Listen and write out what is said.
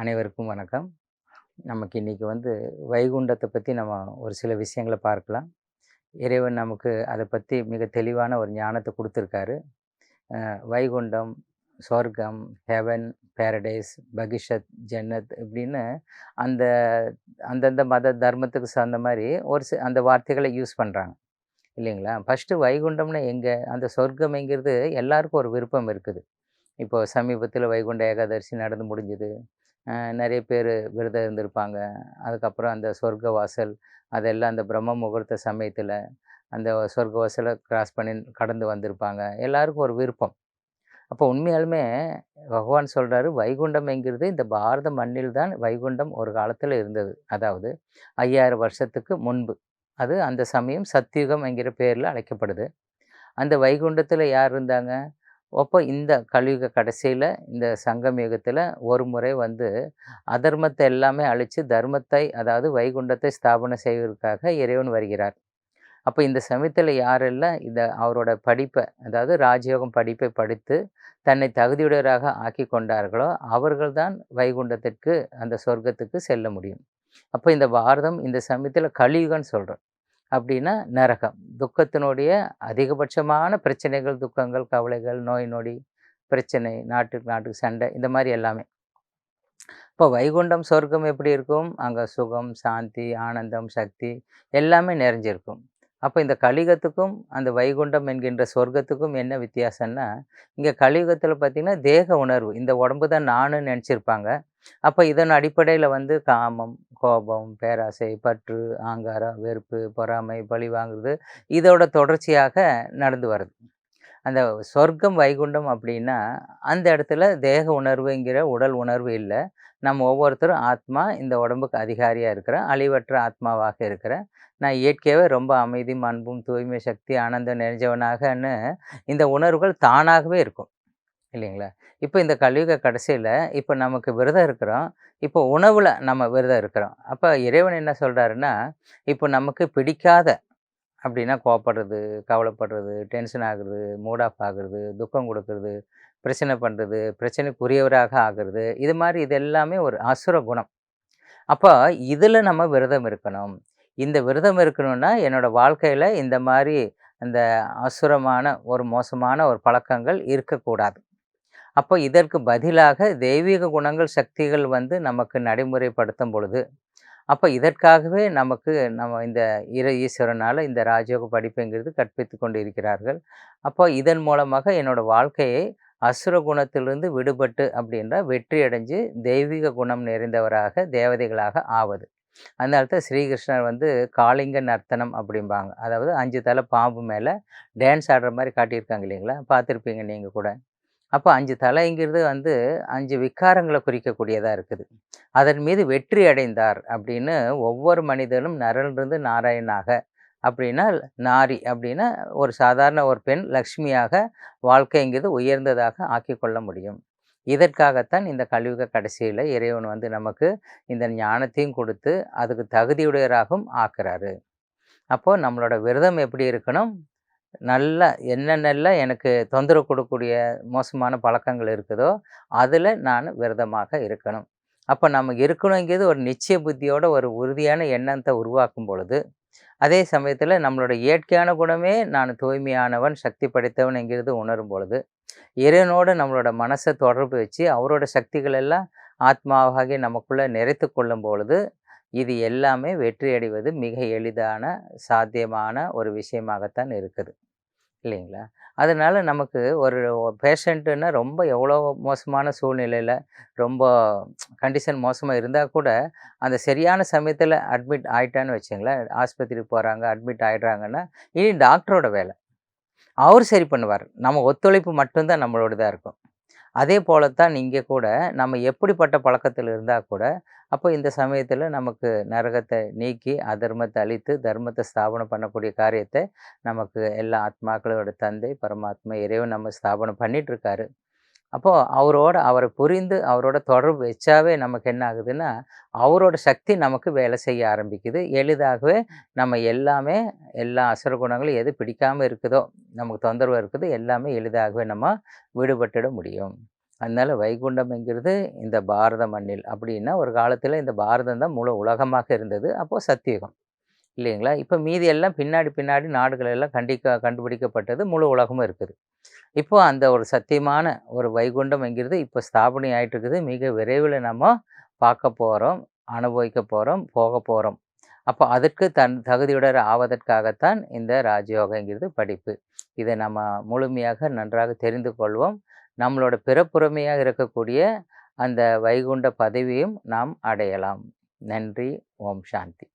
அனைவருக்கும் வணக்கம். நமக்கு இன்றைக்கி வந்து வைகுண்டத்தை பற்றி நம்ம ஒரு சில விஷயங்களை பார்க்கலாம். இறைவன் நமக்கு அதை பற்றி மிக தெளிவான ஒரு ஞானத்தை கொடுத்துருக்காரு. வைகுண்டம் சொர்க்கம் ஹெவன் பேரடைஸ் பகிஷத் ஜன்னத் இப்படின்னு அந்த அந்தந்த மத தர்மத்துக்கு சார்ந்த மாதிரி ஒரு சி அந்த வார்த்தைகளை யூஸ் பண்ணுறாங்க இல்லைங்களா? ஃபஸ்ட்டு வைகுண்டம்னா எங்கே? அந்த சொர்க்கம்ங்கிறது எல்லாருக்கும் ஒரு விருப்பம் இருக்குது. இப்போது சமீபத்தில் வைகுண்ட ஏகாதசி நடந்து முடிஞ்சுது. நிறைய பேர் விரதம் இருந்திருப்பாங்க. அதுக்கப்புறம் அந்த சொர்க்க வாசல் அதெல்லாம் அந்த பிரம்ம முகூர்த்த சமயத்தில் அந்த சொர்க்க வாசலை கிராஸ் பண்ணி கடந்து வந்திருப்பாங்க. எல்லாருக்கும் ஒரு விருப்பம். அப்போ உண்மையாலுமே பகவான் சொல்கிறாரு வைகுண்டம் என்கிறது இந்த பாரத மண்ணில் தான் வைகுண்டம் ஒரு காலத்தில் இருந்தது. அதாவது ஐயாயிரம் வருஷத்துக்கு முன்பு. அது அந்த சமயம் சத்தியுகம் என்கிற பேரில் அழைக்கப்படுது. அந்த வைகுண்டத்தில் யார் இருந்தாங்க? அப்போ இந்த கலியுக கடைசியில் இந்த சங்கம் யுகத்தில் ஒரு முறை வந்து அதர்மத்தை எல்லாமே அழித்து தர்மத்தை அதாவது வைகுண்டத்தை ஸ்தாபனை செய்வதற்காக இறைவன் வருகிறார். அப்போ இந்த சமயத்தில் யாரெல்லாம் இந்த அவரோட படிப்பை அதாவது ராஜயோகம் படிப்பை படித்து தன்னை தகுதியுடையராக ஆக்கி கொண்டார்களோ அவர்கள்தான் வைகுண்டத்திற்கு அந்த சொர்க்கத்துக்கு செல்ல முடியும். அப்போ இந்த பாரதம் இந்த சமயத்தில் கலியுகம்னு சொல்கிறோம் அப்படின்னா நரகம். துக்கத்தினுடைய அதிகபட்சமான பிரச்சனைகள் துக்கங்கள் கவலைகள் நோய் நொடி பிரச்சனை நாட்டுக்கு நாட்டுக்கு சண்டை இந்த மாதிரி எல்லாமே. இப்போ வைகுண்டம் சொர்க்கம் எப்படி இருக்கும்? அங்கே சுகம் சாந்தி ஆனந்தம் சக்தி எல்லாமே நிறைஞ்சிருக்கும். அப்போ இந்த கலியுகத்துக்கும் அந்த வைகுண்டம் என்கின்ற சொர்க்கத்துக்கும் என்ன வித்தியாசம்னா இங்கே கலியுகத்தில் பார்த்திங்கன்னா தேக உணர்வு. இந்த உடம்பு தான் நானுன்னு நினச்சிருப்பாங்க. அப்போ இதன் அடிப்படையில் வந்து காமம் கோபம் பேராசை பற்று ஆங்காரம் வெறுப்பு பொறாமை பழி வாங்குறது இதோட தொடர்ச்சியாக நடந்து வருது அந்த சொர்க்கம் வைகுண்டம் அப்படின்னா அந்த இடத்துல தேக உணர்வுங்கிற உடல் உணர்வு இல்லை. நம்ம ஒவ்வொருத்தரும் ஆத்மா இந்த உடம்புக்கு அதிகாரியாக இருக்கிறேன் அழிவற்ற ஆத்மாவாக இருக்கிறேன் நான் இயற்கையாகவே ரொம்ப அமைதியும் அன்பும் தூய்மை சக்தி ஆனந்தம் நிறைஞ்சவனாகன்னு இந்த உணர்வுகள் தானாகவே இருக்கும். இல்லைங்களா? இப்போ இந்த கல்யுக கடைசியில் இப்போ நமக்கு விரதம் இருக்கிறோம். இப்போ உணவில் நம்ம விரதம் இருக்கிறோம். அப்போ இறைவன் என்ன சொல்கிறாருன்னா இப்போ நமக்கு பிடிக்காத அப்படின்னா கோப்படுறது கவலைப்படுறது டென்ஷன் ஆகுறது மூட் ஆஃப் ஆகுறது துக்கம் கொடுக்கறது பிரச்சனை பண்ணுறது பிரச்சனைக்குரியவராக ஆகிறது இது மாதிரி இது எல்லாமே ஒரு அசுர குணம். அப்போ இதில் நம்ம விரதம் இருக்கணும். இந்த விரதம் இருக்கணும்னா என்னோடய வாழ்க்கையில் இந்த மாதிரி அந்த அசுரமான ஒரு மோசமான ஒரு பழக்கங்கள் இருக்கக்கூடாது. அப்போ இதற்கு பதிலாக தெய்வீக குணங்கள் சக்திகள் வந்து நமக்கு நடைமுறைப்படுத்தும் பொழுது அப்போ இதற்காகவே நமக்கு நம்ம இந்த இர ஈஸ்வரனால் இந்த ராஜயோக படிப்புங்கிறது கற்பித்து கொண்டு இருக்கிறார்கள் அப்போ இதன் மூலமாக என்னோடய வாழ்க்கையை அசுர குணத்திலிருந்து விடுபட்டு அப்படின்ற வெற்றி அடைஞ்சு தெய்வீக குணம் நிறைந்தவராக தேவதைகளாக ஆவது. அந்த அடுத்த ஸ்ரீகிருஷ்ணர் வந்து காளிங்க நர்த்தனம் அப்படிம்பாங்க. அதாவது அஞ்சு தலை பாம்பு மேலே டான்ஸ் ஆடுற மாதிரி காட்டியிருக்காங்க இல்லைங்களா? பார்த்துருப்பீங்க நீங்கள் கூட. அப்போ அஞ்சு தலைங்கிறது வந்து அஞ்சு விக்காரங்களை குறிக்கக்கூடியதாக இருக்குது. அதன் மீது வெற்றி அடைந்தார் அப்படின்னு ஒவ்வொரு மனிதனும் நரலிருந்து நாராயணாக அப்படின்னா நாரி அப்படின்னா ஒரு சாதாரண ஒரு பெண் லக்ஷ்மியாக வாழ்க்கைங்கிறது உயர்ந்ததாக ஆக்கி கொள்ள முடியும். இதற்காகத்தான் இந்த கலியுக கடைசியில் இறைவன் வந்து நமக்கு இந்த ஞானத்தையும் கொடுத்து அதுக்கு தகுதியுடையராகவும் ஆக்குறாரு. அப்போது நம்மளோட விரதம் எப்படி இருக்கணும்? நல்ல என்னென்னலாம் எனக்கு தொந்தரவு கொடுக்கக்கூடிய மோசமான பழக்கங்கள் இருக்குதோ அதில் நான் விரதமாக இருக்கணும். அப்போ நம்ம இருக்கணுங்கிறது ஒரு நிச்சய புத்தியோட ஒரு உறுதியான எண்ணத்தை உருவாக்கும் பொழுது அதே சமயத்தில் நம்மளோட இயற்கையான குணமே நான் தூய்மையானவன் சக்தி படைத்தவன் என்கிறது உணரும் பொழுது இறைவனோடு நம்மளோட மனசை தொடர்பு வச்சு அவரோட சக்திகள் எல்லாம் ஆத்மாவாகி நமக்குள்ளே நிறைத்து கொள்ளும் பொழுது இது எல்லாமே வெற்றி அடைவது மிக எளிதான சாத்தியமான ஒரு விஷயமாகத்தான் இருக்குது. இல்லைங்களா? அதனால் நமக்கு ஒரு பேஷண்ட்டுன்னா ரொம்ப எவ்வளோ மோசமான சூழ்நிலையில் ரொம்ப கண்டிஷன் மோசமாக இருந்தால் கூட அந்த சரியான சமயத்தில் அட்மிட் ஆயிட்டான்னு வச்சுங்களேன் ஆஸ்பத்திரிக்கு போகிறாங்க அட்மிட் ஆகிடுறாங்கன்னா இனி டாக்டரோட வேலை. அவர் சரி பண்ணுவார். நம்ம ஒத்துழைப்பு மட்டும்தான் நம்மளோடதாக இருக்கும். அதே போல தான் இங்கே கூட நம்ம எப்படிப்பட்ட பழக்கத்தில் இருந்தால் கூட அப்போ இந்த சமயத்தில் நமக்கு நரகத்தை நீக்கி அதர்மத்தை அழித்து தர்மத்தை ஸ்தாபனம் பண்ணக்கூடிய காரியத்தை நமக்கு எல்லா ஆத்மாக்களோட தந்தை பரமாத்மா இறைவன் நம்ம ஸ்தாபனம் பண்ணிகிட்ருக்காரு அப்போது அவரோட அவரை புரிந்து அவரோட தொடர்பு வச்சாவே நமக்கு என்ன ஆகுதுன்னா அவரோட சக்தி நமக்கு வேலை செய்ய ஆரம்பிக்குது. எளிதாகவே நம்ம எல்லாமே எல்லா அசுர குணங்களும் எது பிடிக்காமல் இருக்குதோ நமக்கு தொந்தரவு இருக்குது எல்லாமே எளிதாகவே நம்ம விடுபட்டுட முடியும். அதனால் வைகுண்டம்ங்கிறது இந்த பாரத மண்ணில். அப்படின்னா ஒரு காலத்தில் இந்த பாரதம் தான் முழு உலகமாக இருந்தது. அப்போது சத்தியுகம். இல்லைங்களா? இப்போ மீதி எல்லாம் பின்னாடி பின்னாடி நாடுகள் எல்லாம் கண்டிக்க கண்டுபிடிக்கப்பட்டது முழு உலகமும் இருக்குது. இப்போது அந்த ஒரு சத்தியமான ஒரு வைகுண்டம்ங்கிறது இப்போ ஸ்தாபனை ஆயிட்டு இருக்குது மிக விரைவில் நம்ம பார்க்க போகிறோம் அனுபவிக்க போகிறோம் போக போகிறோம் அப்போ அதற்கு தன் தகுதியுடர் ஆவதற்காகத்தான் இந்த ராஜயோகங்கிறது படிப்பு. இதை நம்ம முழுமையாக நன்றாக தெரிந்து கொள்வோம். நம்மளோட பிறப்புறமையாக இருக்கக்கூடிய அந்த வைகுண்ட பதவியும் நாம் அடையலாம். நன்றி. ஓம் சாந்தி.